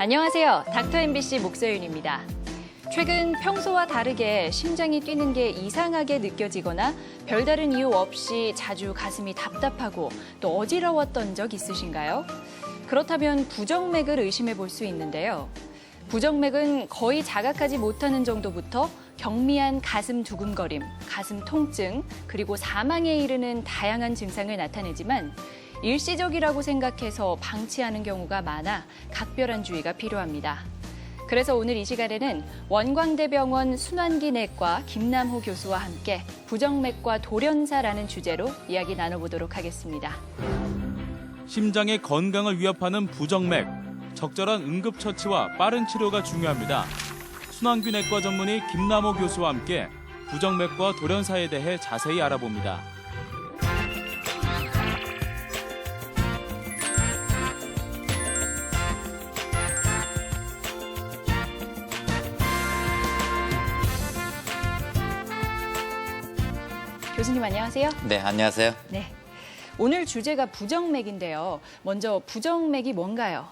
안녕하세요. 닥터 MBC 목서윤입니다. 최근 평소와 다르게 심장이 뛰는 게 이상하게 느껴지거나 별다른 이유 없이 자주 가슴이 답답하고 또 어지러웠던 적 있으신가요? 그렇다면 부정맥을 의심해 볼 수 있는데요. 부정맥은 거의 자각하지 못하는 정도부터 경미한 가슴 두근거림, 가슴 통증, 그리고 사망에 이르는 다양한 증상을 나타내지만 일시적이라고 생각해서 방치하는 경우가 많아 각별한 주의가 필요합니다. 그래서 오늘 이 시간에는 원광대병원 순환기 내과 김남호 교수와 함께 부정맥과 돌연사라는 주제로 이야기 나눠보도록 하겠습니다. 심장의 건강을 위협하는 부정맥, 적절한 응급처치와 빠른 치료가 중요합니다. 순환균내과 전문의 김남호 교수와 함께 부정맥과 돌연사에 대해 자세히 알아봅니다. 교수님 안녕하세요. 네, 안녕하세요. 네. 오늘 주제가 부정맥인데요. 먼저 부정맥이 뭔가요?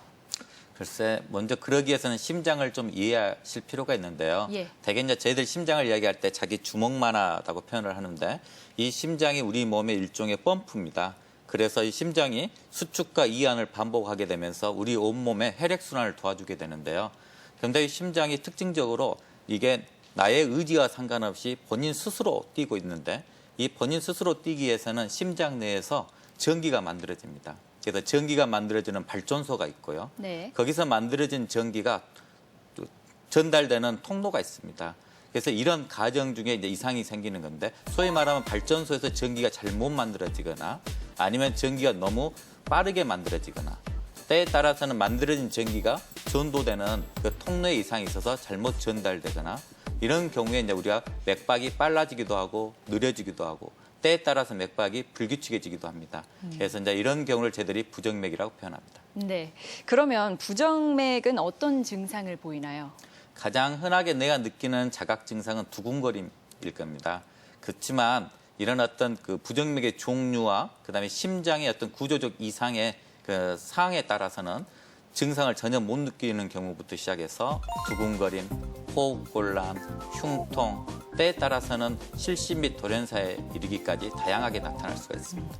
글쎄, 먼저 그러기 위해서는 심장을 좀 이해하실 필요가 있는데요. 예. 대개 이제 저희들 심장을 이야기할 때 자기 주먹만 하다고 표현을 하는데 이 심장이 우리 몸의 일종의 펌프입니다. 그래서 이 심장이 수축과 이완을 반복하게 되면서 우리 온몸의 혈액순환을 도와주게 되는데요. 그런데 이 심장이 특징적으로 이게 나의 의지와 상관없이 본인 스스로 뛰고 있는데 이 본인 스스로 뛰기 위해서는 심장 내에서 전기가 만들어집니다. 그래서 전기가 만들어지는 발전소가 있고요. 네. 거기서 만들어진 전기가 또 전달되는 통로가 있습니다. 그래서 이런 과정 중에 이제 이상이 생기는 건데 소위 말하면 발전소에서 전기가 잘못 만들어지거나 아니면 전기가 너무 빠르게 만들어지거나 때에 따라서는 만들어진 전기가 전도되는 그 통로에 이상이 있어서 잘못 전달되거나 이런 경우에 이제 우리가 맥박이 빨라지기도 하고 느려지기도 하고 때에 따라서 맥박이 불규칙해지기도 합니다. 그래서 이제 이런 경우를 저희들이 부정맥이라고 표현합니다. 네. 그러면 부정맥은 어떤 증상을 보이나요? 가장 흔하게 내가 느끼는 자각 증상은 두근거림일 겁니다. 그렇지만 이런 어떤 그 부정맥의 종류와 그다음에 심장의 어떤 구조적 이상의 그 사항에 따라서는 증상을 전혀 못 느끼는 경우부터 시작해서 두근거림, 호흡곤란, 흉통, 때에 따라서는 실신 및 돌연사에 이르기까지 다양하게 나타날 수가 있습니다.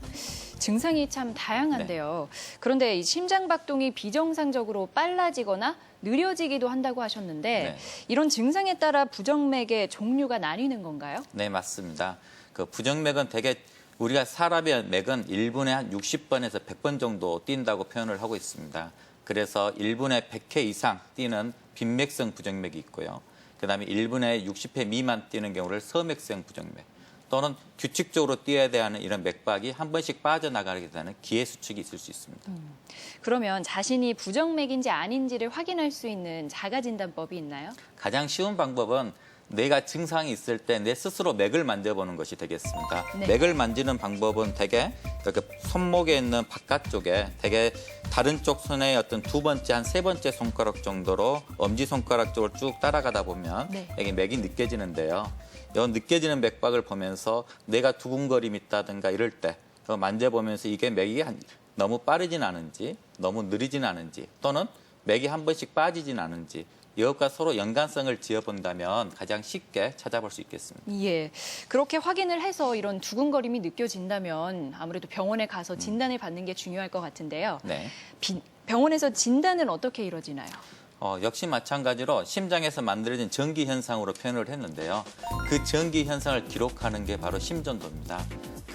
증상이 참 다양한데요. 그런데 이 심장 박동이 비정상적으로 빨라지거나 느려지기도 한다고 하셨는데 네. 이런 증상에 따라 부정맥의 종류가 나뉘는 건가요? 네, 맞습니다. 그 부정맥은 대개 우리가 사람의 맥은 1분에 한 60번에서 100번 정도 뛴다고 표현을 하고 있습니다. 그래서 1분에 100회 이상 뛰는 빈맥성 부정맥이 있고요. 그다음에 1분에 60회 미만 뛰는 경우를 서맥성 부정맥 또는 규칙적으로 뛰어야 되는 이런 맥박이 한 번씩 빠져나가게 되는 기회 수축이 있을 수 있습니다. 그러면 자신이 부정맥인지 아닌지를 확인할 수 있는 자가 진단법이 있나요? 가장 쉬운 방법은 내가 증상이 있을 때 내 스스로 맥을 만져보는 것이 되겠습니다. 네. 맥을 만지는 방법은 대개 이렇게 손목에 있는 바깥쪽에 대개 다른 쪽 손의 어떤 두 번째 한 세 번째 손가락 정도로 엄지 손가락 쪽을 쭉 따라가다 보면 네. 여기 맥이 느껴지는데요. 이 느껴지는 맥박을 보면서 내가 두근거림이 있다든가 이럴 때 만져보면서 이게 맥이 한- 너무 빠르진 않은지 너무 느리진 않은지 또는 맥이 한 번씩 빠지진 않은지 이것과 서로 연관성을 지어본다면 가장 쉽게 찾아볼 수 있겠습니다. 예. 그렇게 확인을 해서 이런 두근거림이 느껴진다면 아무래도 병원에 가서 진단을 받는 게 중요할 것 같은데요. 네. 비- 병원에서 진단은 어떻게 이루어지나요? 어, 역시 마찬가지로 심장에서 만들어진 전기 현상으로 표현을 했는데요. 그 전기 현상을 기록하는 게 바로 심전도입니다.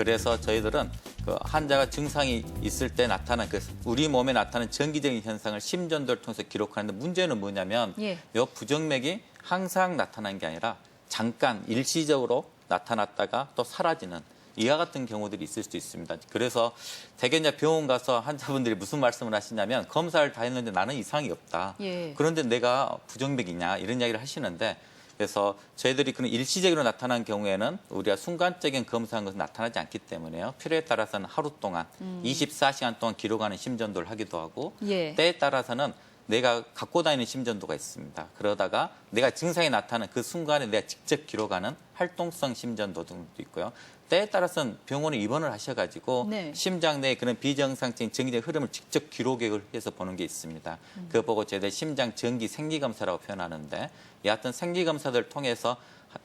그래서 저희들은 그 환자가 증상이 있을 때 나타난 그 우리 몸에 나타나는 전기적인 현상을 심전도를 통해서 기록하는데 문제는 뭐냐면 예. 요 부정맥이 항상 나타난 게 아니라 잠깐 일시적으로 나타났다가 또 사라지는 이와 같은 경우들이 있을 수 있습니다. 그래서 대개 이제 병원 가서 환자분들이 무슨 말씀을 하시냐면 검사를 다 했는데 나는 이상이 없다. 예. 그런데 내가 부정맥이냐 이런 이야기를 하시는데 그래서 저희들이 그런 일시적으로 나타난 경우에는 우리가 순간적인 검사한 것은 나타나지 않기 때문에요. 필요에 따라서는 하루 동안 24시간 동안 기록하는 심전도를 하기도 하고 예. 때에 따라서는 내가 갖고 다니는 심전도가 있습니다. 그러다가 내가 증상이 나타나는 그 순간에 내가 직접 기록하는 활동성 심전도 등도 있고요. 때에 따라서는 병원에 입원을 하셔가지고 네. 심장 내에 그런 비정상적인 전기적 흐름을 직접 기록을 해서 보는 게 있습니다. 그거 보고 저희들 심장 전기 생리 검사라고 표현하는데 여하튼 생리 검사들을 통해서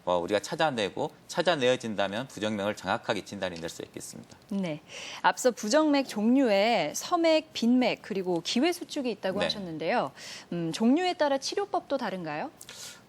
어, 우리가 찾아내고 찾아내어진다면 부정맥을 정확하게 진단이 낼수 있겠습니다. 네. 앞서 부정맥 종류에 서맥, 빈맥 그리고 기회 수축이 있다고 네. 하셨는데요. 음, 종류에 따라 치료법도 다른가요?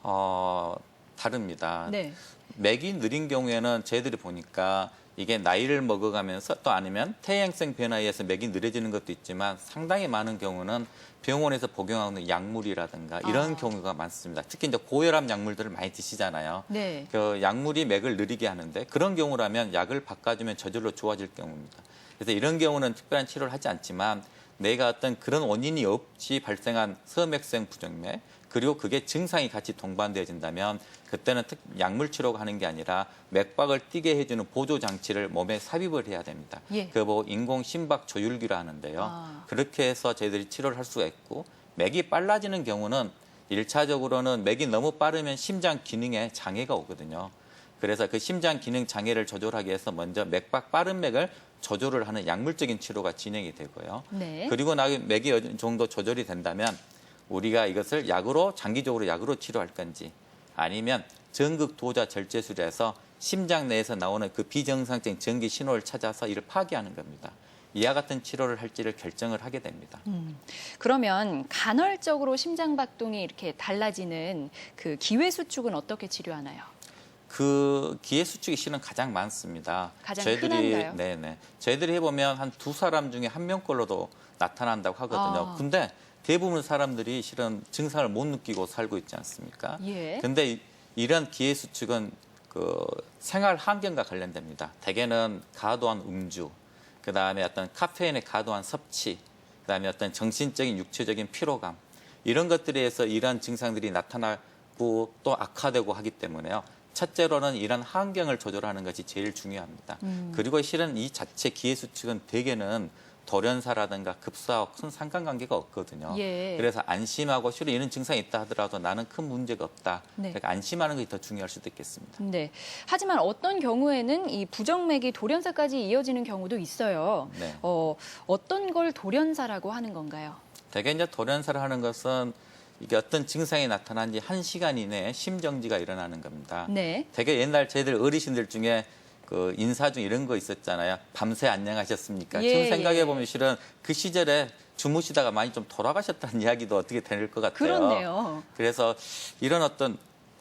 어, 다릅니다. 네. 맥이 느린 경우에는 저희들이 보니까 이게 나이를 먹어가면서 또 아니면 태행성 변화에 의해서 맥이 느려지는 것도 있지만 상당히 많은 경우는 병원에서 복용하는 약물이라든가 이런 아. 경우가 많습니다. 특히 이제 고혈압 약물들을 많이 드시잖아요. 네. 그 약물이 맥을 느리게 하는데 그런 경우라면 약을 바꿔주면 저절로 좋아질 경우입니다. 그래서 이런 경우는 특별한 치료를 하지 않지만 내가 어떤 그런 원인이 없이 발생한 서맥성 부정맥 그리고 그게 증상이 같이 동반되어진다면 그때는 특 약물 치료가 하는 게 아니라 맥박을 뛰게 해주는 보조 장치를 몸에 삽입을 해야 됩니다. 예. 그거 보고 인공 심박 조율기라 하는데요. 아. 그렇게 해서 저희들이 치료를 할 수가 있고 맥이 빨라지는 경우는 일차적으로는 맥이 너무 빠르면 심장 기능에 장애가 오거든요. 그래서 그 심장 기능 장애를 조절하기 위해서 먼저 맥박 빠른 맥을 조절을 하는 약물적인 치료가 진행이 되고요. 네. 그리고 나중에 맥이 어느 정도 조절이 된다면 우리가 이것을 약으로 장기적으로 약으로 치료할 건지 아니면 전극 도자 절제술에서 심장 내에서 나오는 그 비정상적인 전기 신호를 찾아서 이를 파괴하는 겁니다. 이와 같은 치료를 할지를 결정을 하게 됩니다. 음, 그러면 간헐적으로 심장 박동이 이렇게 달라지는 그 기회 수축은 어떻게 치료하나요? 그 기회 수축이 실은 가장 많습니다. 가장 저희들이 흔한가요? 네네 저희들이 해보면 한 두 사람 중에 한 명꼴로도 나타난다고 하거든요. 아. 근데 대부분 사람들이 실은 증상을 못 느끼고 살고 있지 않습니까? 예. 근데 이- 이런 기회 수축은 그 생활 환경과 관련됩니다. 대개는 과도한 음주, 그 다음에 어떤 카페인의 과도한 섭취, 그 다음에 어떤 정신적인 육체적인 피로감 이런 것들에 의해서 이런 증상들이 나타나고 또 악화되고 하기 때문에요. 첫째로는 이런 환경을 조절하는 것이 제일 중요합니다. 음. 그리고 실은 이 자체 기회 수축은 대개는 돌연사라든가 급사와 큰 상관관계가 없거든요. 예. 그래서 안심하고 실은 이런 증상이 있다 하더라도 나는 큰 문제가 없다. 네. 그러니까 안심하는 것이 더 중요할 수도 있겠습니다. 네. 하지만 어떤 경우에는 이 부정맥이 돌연사까지 이어지는 경우도 있어요. 네. 어, 어떤 걸 돌연사라고 하는 건가요? 대개 이제 돌연사를 하는 것은 이게 어떤 증상이 나타난 지 한 시간 이내에 심정지가 일어나는 겁니다. 네. 되게 옛날 저희들 어르신들 중에 그 인사 중 이런 거 있었잖아요. 밤새 안녕하셨습니까? 예, 지금 생각해 예. 보면 실은 그 시절에 주무시다가 많이 좀 돌아가셨다는 이야기도 어떻게 될 것 같아요. 그렇네요. 그래서 이런 어떤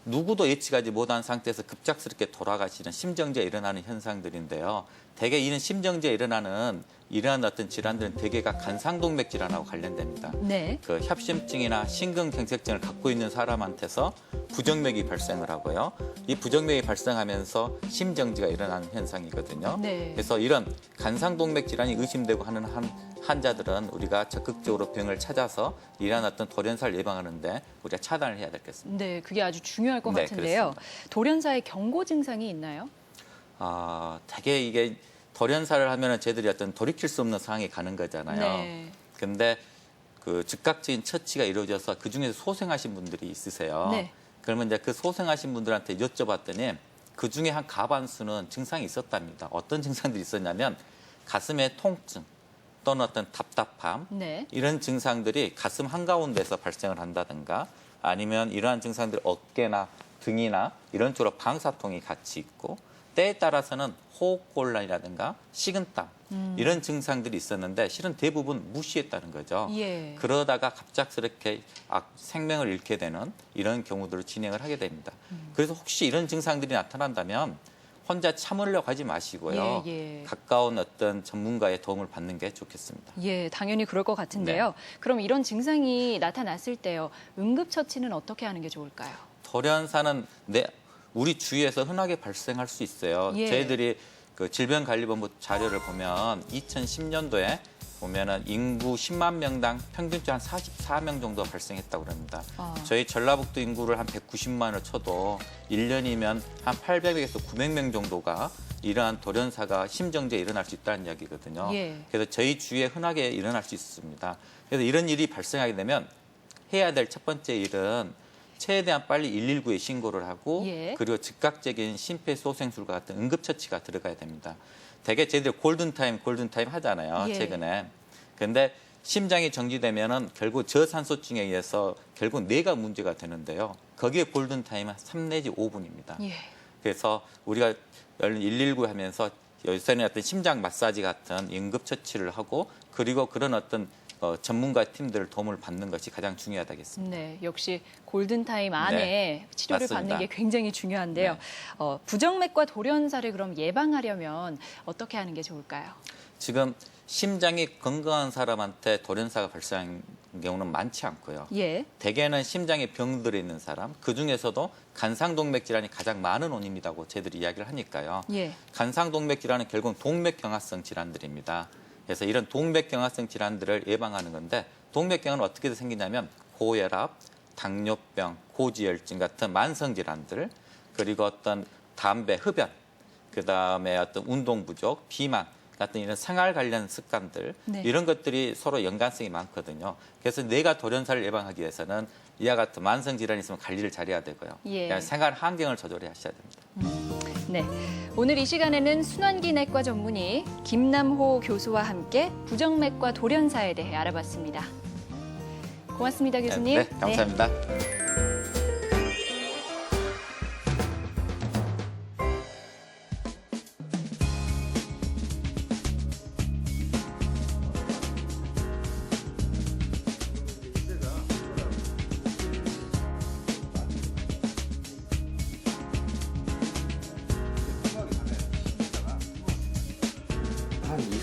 누구도 예측하지 못한 상태에서 급작스럽게 돌아가시는 심정지가 일어나는 현상들인데요. 대개 이런 심정지가 일어나는 이러한 어떤 질환들은 대개가 간상동맥 질환하고 관련됩니다. 네. 그 협심증이나 심근경색증을 갖고 있는 사람한테서 부정맥이 발생을 하고요. 이 부정맥이 발생하면서 심정지가 일어나는 현상이거든요. 네. 그래서 이런 간상동맥 질환이 의심되고 하는 한, 환자들은 우리가 적극적으로 병을 찾아서 어떤 돌연사를 예방하는데 우리가 차단을 해야 되겠습니다. 네, 그게 아주 중요할 것 네, 같은데요. 돌연사의 경고 증상이 있나요? 아, 되게 이게 돌연사를 하면은 저희들이 어떤 돌이킬 수 없는 상황에 가는 거잖아요. 네. 근데 그 즉각적인 처치가 이루어져서 그 중에서 소생하신 분들이 있으세요. 네. 그러면 이제 그 소생하신 분들한테 여쭤봤더니 그 중에 한 가반수는 증상이 있었답니다. 어떤 증상들이 있었냐면 가슴의 통증 또는 어떤 답답함 네. 이런 증상들이 가슴 한가운데서 발생을 한다든가 아니면 이러한 증상들이 어깨나 등이나 이런 쪽으로 방사통이 같이 있고 때에 따라서는 호흡곤란이라든가 식은땀 음. 이런 증상들이 있었는데 실은 대부분 무시했다는 거죠. 예. 그러다가 갑작스럽게 악- 생명을 잃게 되는 이런 경우들을 진행을 하게 됩니다. 음. 그래서 혹시 이런 증상들이 나타난다면 혼자 참으려고 하지 마시고요. 예, 예. 가까운 어떤 전문가의 도움을 받는 게 좋겠습니다. 예, 당연히 그럴 것 같은데요. 네. 그럼 이런 증상이 나타났을 때요. 응급처치는 어떻게 하는 게 좋을까요? 돌연사는 내 우리 주위에서 흔하게 발생할 수 있어요. 예. 저희들이 그 질병관리본부 자료를 보면 2010년도에 보면은 인구 10만 명당 평균적으로 한 44명 정도 발생했다고 합니다. 아. 저희 전라북도 인구를 한 190만을 쳐도 1년이면 한 800에서 900명 정도가 이러한 돌연사가 심정지에 일어날 수 있다는 이야기거든요. 예. 그래서 저희 주위에 흔하게 일어날 수 있습니다. 그래서 이런 일이 발생하게 되면 해야 될 첫 번째 일은 최대한 빨리 119에 신고를 하고 예. 그리고 즉각적인 심폐소생술과 같은 응급처치가 들어가야 됩니다. 대개 저희들 골든타임, 골든타임 하잖아요, 예. 최근에. 근데 심장이 정지되면은 결국 저산소증에 의해서 결국 뇌가 문제가 되는데요. 거기에 골든타임은 3 내지 5분입니다. 예. 그래서 우리가 얼른 119 하면서 요새는 어떤 심장 마사지 같은 응급처치를 하고 그리고 그런 어떤 어, 전문가 팀들을 도움을 받는 것이 가장 중요하다겠습니다. 네, 역시 골든타임 안에 치료를 맞습니다. 받는 게 굉장히 중요한데요. 네. 어, 부정맥과 돌연사를 그럼 예방하려면 어떻게 하는 게 좋을까요? 지금 심장이 건강한 사람한테 돌연사가 발생하는 경우는 많지 않고요. 예. 대개는 심장에 병들어 있는 사람, 그 중에서도 간상동맥 질환이 가장 많은 원인이라고 저희들이 이야기를 하니까요. 예. 간상동맥 질환은 결국 동맥경화성 질환들입니다. 그래서 이런 동맥경화성 질환들을 예방하는 건데 동맥경화는 어떻게 생기냐면 고혈압, 당뇨병, 고지혈증 같은 만성 질환들 그리고 어떤 담배, 흡연, 그 다음에 어떤 운동 부족, 비만 같은 이런 생활 관련 습관들 네. 이런 것들이 서로 연관성이 많거든요. 그래서 뇌가 돌연사를 예방하기 위해서는 이와 같은 만성 질환이 있으면 관리를 잘해야 되고요. 예. 생활 환경을 조절해 하셔야 됩니다. 네. 오늘 이 시간에는 순환기 내과 전문의 김남호 교수와 함께 부정맥과 돌연사에 대해 알아봤습니다. 고맙습니다, 교수님. 네, 감사합니다. 한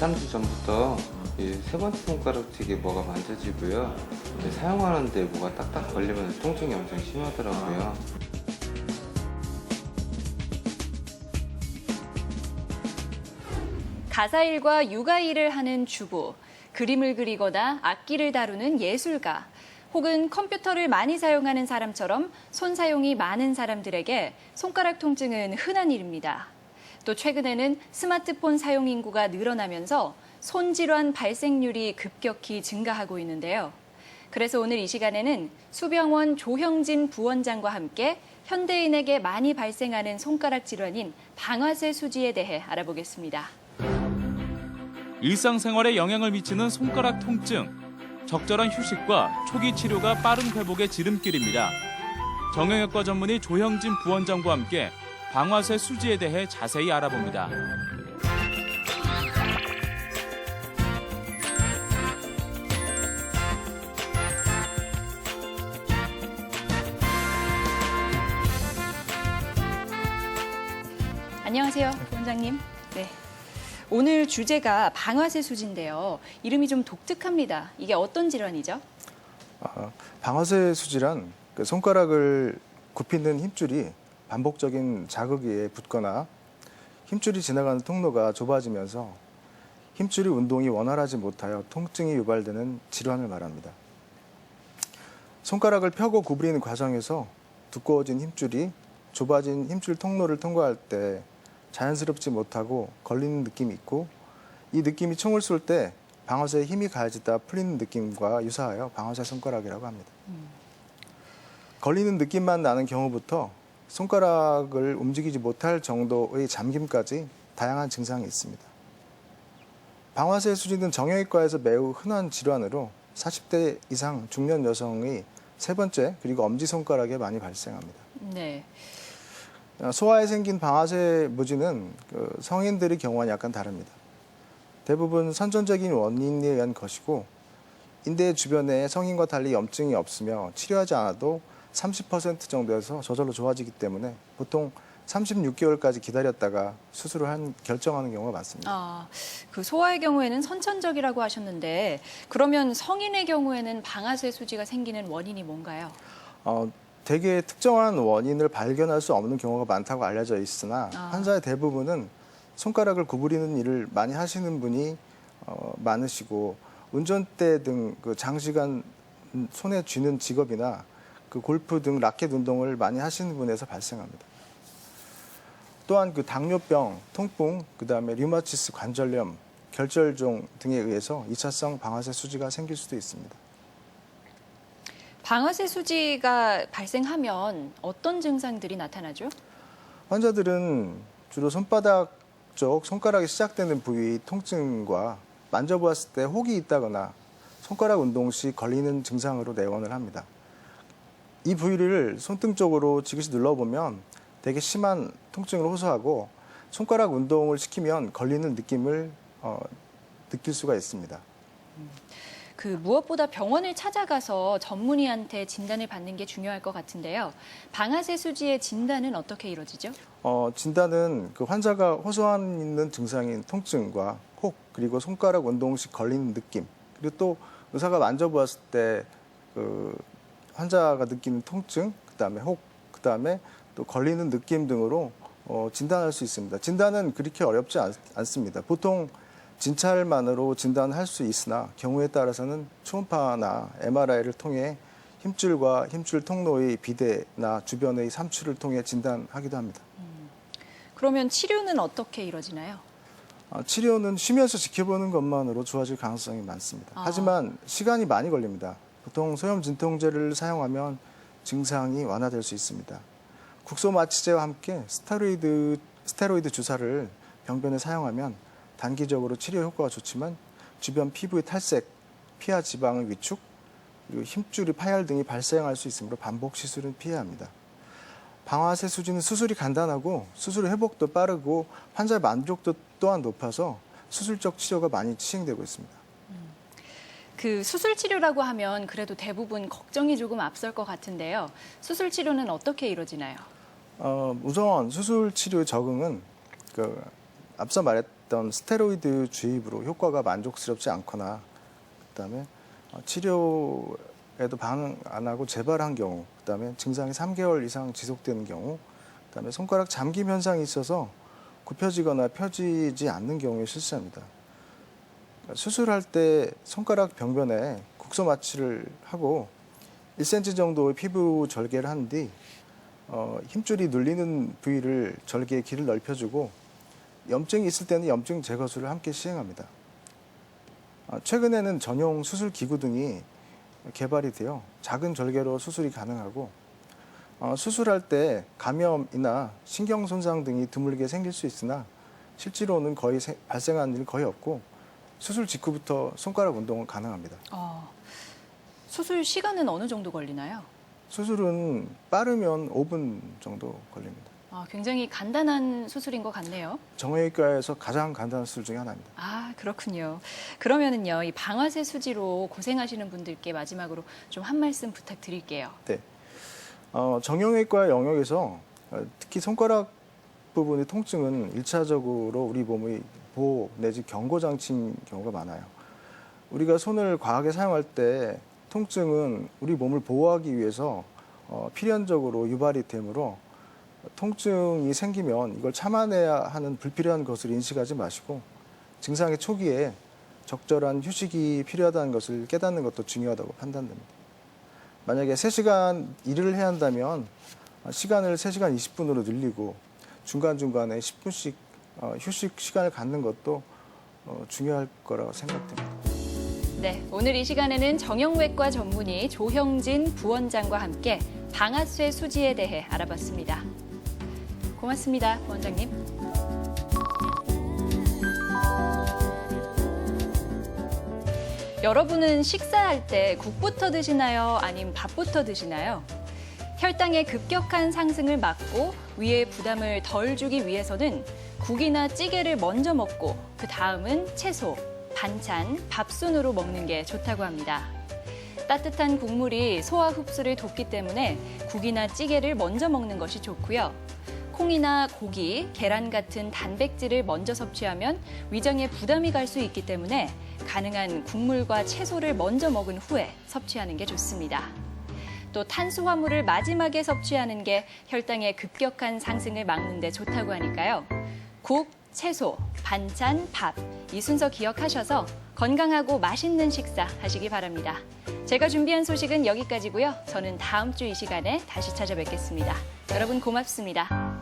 3주 전부터 이 세 번째 손가락쪽에 뭐가 만져지고요. 이제 사용하는데 뭐가 딱딱 걸리면 통증이 엄청 심하더라고요. 가사 일과 육아 일을 하는 주부, 그림을 그리거나 악기를 다루는 예술가, 혹은 컴퓨터를 많이 사용하는 사람처럼 손 사용이 많은 사람들에게 손가락 통증은 흔한 일입니다. 또 최근에는 스마트폰 사용 인구가 늘어나면서 손질환 발생률이 급격히 증가하고 있는데요. 그래서 오늘 이 시간에는 수병원 조형진 부원장과 함께 현대인에게 많이 발생하는 손가락 질환인 방아쇠 수지에 대해 알아보겠습니다. 일상생활에 영향을 미치는 손가락 통증. 적절한 휴식과 초기 치료가 빠른 회복의 지름길입니다. 정형외과 전문의 조형진 부원장과 함께 방아쇠 수지에 대해 자세히 알아봅니다. 안녕하세요, 부원장님. 네. 오늘 주제가 방아쇠 수지인데요. 이름이 좀 독특합니다. 이게 어떤 질환이죠? 아, 방아쇠 수지란 그 손가락을 굽히는 힘줄이 반복적인 자극에 붙거나 힘줄이 지나가는 통로가 좁아지면서 힘줄이 운동이 원활하지 못하여 통증이 유발되는 질환을 말합니다. 손가락을 펴고 구부리는 과정에서 두꺼워진 힘줄이 좁아진 힘줄 통로를 통과할 때 자연스럽지 못하고 걸리는 느낌이 있고 이 느낌이 총을 쏠 때 방아쇠에 힘이 가해지다 풀리는 느낌과 유사하여 방아쇠 손가락이라고 합니다. 걸리는 느낌만 나는 경우부터 손가락을 움직이지 못할 정도의 잠김까지 다양한 증상이 있습니다. 방아쇠 수지는 정형외과에서 매우 흔한 질환으로 40대 이상 중년 여성의 세 번째 그리고 엄지 손가락에 많이 발생합니다. 네. 어, 소아에 생긴 방아쇠 무지는 그 성인들의 경우와는 약간 다릅니다. 대부분 선천적인 원인에 의한 것이고 인대 주변에 성인과 달리 염증이 없으며 치료하지 않아도 30% 정도에서 저절로 좋아지기 때문에 보통 36개월까지 기다렸다가 수술을 한 결정하는 경우가 많습니다. 아, 그 소아의 경우에는 선천적이라고 하셨는데 그러면 성인의 경우에는 방아쇠 수지가 생기는 원인이 뭔가요? 어, 대개 특정한 원인을 발견할 수 없는 경우가 많다고 알려져 있으나 아. 환자의 대부분은 손가락을 구부리는 일을 많이 하시는 분이 어, 많으시고 운전대 등 그 장시간 음, 손에 쥐는 직업이나 그 골프 등 라켓 운동을 많이 하시는 분에서 발생합니다. 또한 그 당뇨병, 통풍, 그다음에 류마티스 관절염, 결절종 등에 의해서 2차성 방아쇠 수지가 생길 수도 있습니다. 방아쇠 수지가 발생하면 어떤 증상들이 나타나죠? 환자들은 주로 손바닥 쪽 손가락이 시작되는 부위 통증과 만져보았을 때 혹이 있다거나 손가락 운동 시 걸리는 증상으로 내원을 합니다. 이 부위를 손등 쪽으로 지그시 눌러보면 되게 심한 통증을 호소하고 손가락 운동을 시키면 걸리는 느낌을 어, 느낄 수가 있습니다. 그 무엇보다 병원을 찾아가서 전문의한테 진단을 받는 게 중요할 것 같은데요. 방아쇠 수지의 진단은 어떻게 이루어지죠? 어, 진단은 그 환자가 호소하는 증상인 통증과 혹 그리고 손가락 운동 시 걸리는 느낌 그리고 또 의사가 만져보았을 때그 환자가 느끼는 통증 그다음에 혹 그다음에 또 걸리는 느낌 등으로 어, 진단할 수 있습니다. 진단은 그렇게 어렵지 않, 않습니다. 보통 진찰만으로 진단할 수 있으나 경우에 따라서는 초음파나 MRI를 통해 힘줄과 힘줄 통로의 비대나 주변의 삼출을 통해 진단하기도 합니다. 그러면 치료는 어떻게 이루어지나요? 어, 치료는 쉬면서 지켜보는 것만으로 좋아질 가능성이 많습니다. 아. 하지만 시간이 많이 걸립니다. 보통 소염 진통제를 사용하면 증상이 완화될 수 있습니다. 국소 마취제와 함께 스테로이드 스테로이드 주사를 병변에 사용하면 단기적으로 치료 효과가 좋지만 주변 피부의 탈색, 피하 지방의 위축, 그리고 힘줄이 파열 등이 발생할 수 있으므로 반복 시술은 피해야 합니다. 방아쇠 수지는 수술이 간단하고 수술 회복도 빠르고 환자 만족도 또한 높아서 수술적 치료가 많이 시행되고 있습니다. 그 수술 치료라고 하면 그래도 대부분 걱정이 조금 앞설 것 같은데요. 수술 치료는 어떻게 이루어지나요? 어, 우선 수술 치료의 적응은 그 앞서 말했던 스테로이드 주입으로 효과가 만족스럽지 않거나 그다음에 어, 치료에도 반응 안 하고 재발한 경우, 그다음에 증상이 3개월 이상 지속되는 경우, 그다음에 손가락 잠김 현상이 있어서 굽혀지거나 펴지지 않는 경우에 실시합니다. 수술할 때 손가락 병변에 국소 마취를 하고 1cm 정도의 피부 절개를 한 뒤 어, 힘줄이 눌리는 부위를 절개의 길을 넓혀주고 염증이 있을 때는 염증 제거술을 함께 시행합니다. 어, 최근에는 전용 수술 기구 등이 개발이 되어 작은 절개로 수술이 가능하고 어, 수술할 때 감염이나 신경 손상 등이 드물게 생길 수 있으나 실제로는 거의 세- 발생하는 일 거의 없고 수술 직후부터 손가락 운동은 가능합니다. 어, 수술 시간은 어느 정도 걸리나요? 수술은 빠르면 5분 정도 걸립니다. 아, 굉장히 간단한 수술인 것 같네요. 정형외과에서 가장 간단한 수술 중에 하나입니다. 아, 그렇군요. 그러면은요, 이 방아쇠 수지로 고생하시는 분들께 마지막으로 좀 한 말씀 부탁드릴게요. 네. 어, 정형외과 영역에서 어, 특히 손가락 부분의 통증은 일차적으로 우리 몸의 보호 내지 경고 장치인 경우가 많아요. 우리가 손을 과하게 사용할 때 통증은 우리 몸을 보호하기 위해서 어, 필연적으로 유발이 되므로 통증이 생기면 이걸 참아내야 하는 불필요한 것을 인식하지 마시고 증상의 초기에 적절한 휴식이 필요하다는 것을 깨닫는 것도 중요하다고 판단됩니다. 만약에 3시간 일을 해야 한다면 시간을 3시간 20분으로 늘리고 중간중간에 10분씩 어, 휴식 시간을 갖는 것도 어, 중요할 거라고 생각됩니다. 네, 오늘 이 시간에는 정형외과 전문의 조형진 부원장과 함께 방아쇠 수지에 대해 알아봤습니다. 고맙습니다, 부원장님. 여러분은 식사할 때 국부터 드시나요? 아님 밥부터 드시나요? 혈당의 급격한 상승을 막고 위에 부담을 덜 주기 위해서는 국이나 찌개를 먼저 먹고 그 다음은 채소, 반찬, 밥순으로 먹는 게 좋다고 합니다. 따뜻한 국물이 소화 흡수를 돕기 때문에 국이나 찌개를 먼저 먹는 것이 좋고요. 콩이나 고기, 계란 같은 단백질을 먼저 섭취하면 위장에 부담이 갈 수 있기 때문에 가능한 국물과 채소를 먼저 먹은 후에 섭취하는 게 좋습니다. 또 탄수화물을 마지막에 섭취하는 게 혈당의 급격한 상승을 막는 데 좋다고 하니까요. 국, 채소, 반찬, 밥. 이 순서 기억하셔서 건강하고 맛있는 식사 하시기 바랍니다. 제가 준비한 소식은 여기까지고요. 저는 다음 주 이 시간에 다시 찾아뵙겠습니다. 여러분 고맙습니다.